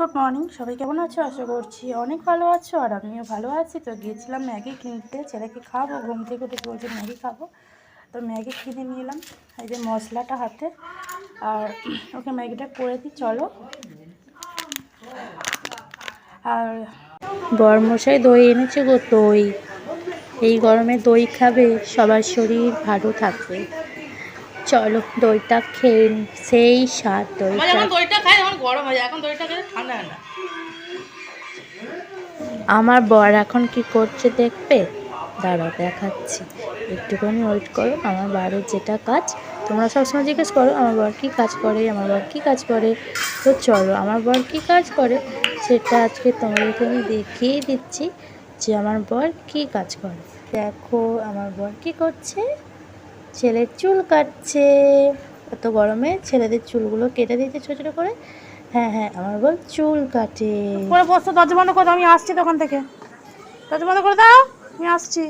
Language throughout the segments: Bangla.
Good morning. সবাই কেমন আছো? আশা করছি অনেক ভালো আছো আর আমিও ভালো আছি। তো গিয়েছিলাম ম্যাগি কিনতে। ছেলেকে খাব ঘুম থেকে উঠে বলছে ম্যাগি খাব। তো ম্যাগি কিনে নিয়ে এলাম, এই যে মশলাটা হাতে। আর ওকে ম্যাগিটা করে দিই, চলো। আর বরমশাই দই এনেছে গো, দই। এই গরমে দই খাবে, সবার শরীর ভালো থাকবে। চলো দইটা খেয়ে সেই স্বাদ দইটা। খাই তখন গরম হয়ে এখন দইটা খেলে ঠান্ডা ঠান্ডা আমার বর এখন কি করছে দেখবে? দাঁড়াও দেখাচ্ছি। একটুখানি ওয়েট করো আমার বাড়ির যেটা কাজ তোমরা সবসময় জিজ্ঞেস করো আমার বর কী কাজ করে আমার বর কী কাজ করে? তো চলো আমার বর কী কাজ করে? সেটা আজকে তোমাদেরকে আমি দেখিয়ে দিচ্ছি যে আমার বর কী কাজ করে। দেখো আমার বর কী করছে? ছেলের চুল কাটছে। এত গরমে ছেলেদের চুলগুলো কেটে দিতে ছোটো ছোটো করে। হ্যাঁ হ্যাঁ আমার বল চুল কাটে। করে বসতো দরজা বন্ধ করে দাও, আমি আসছি দোকান থেকে। দরজা বন্ধ করে দাও আমি আসছি।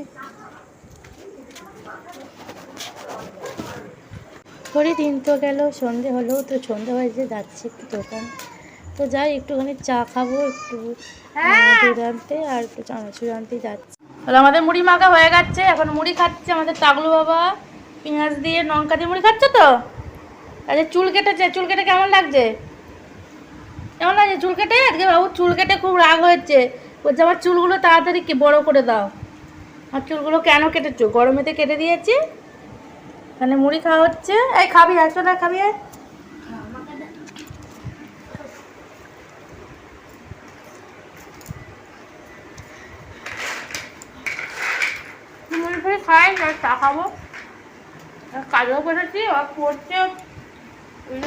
ঘড়ি দিন তো গেল সন্ধে হলো তো সন্ধে হয়েছে যাচ্ছি একটু দোকান। তো যাই একটুখানি চা খাব একটু দুধ আনতে আর একটু চানাচুর আনতে যাচ্ছি। তাহলে আমাদের মুড়ি মাখা হয়ে গেছে এখন মুড়ি খাচ্ছে আমাদের টাগলু বাবা। পেঁয়াজ দিয়ে লঙ্কা দিয়ে মুড়ি খাচ্ছ তো? আচ্ছা চুল কেটেছে, চুল কেটে কেমন লাগছে? কেমন লাগছে চুল কেটে? আজকে বাবু, চুল কেটে খুব রাগ হয়েছে। বলছে, আমার চুলগুলো তাড়াতাড়ি কি বড় করে দাও। আর চুলগুলো কেন কেটেছো? গরমেতে কেটে দিয়েছি। মানে মুড়ি খাওয়া হচ্ছে। এই, খাবি আসো না খাবি। মুড়ি ফুড়ি খাই চা খাব। কাজও করেছি আর পড়ছে। ওই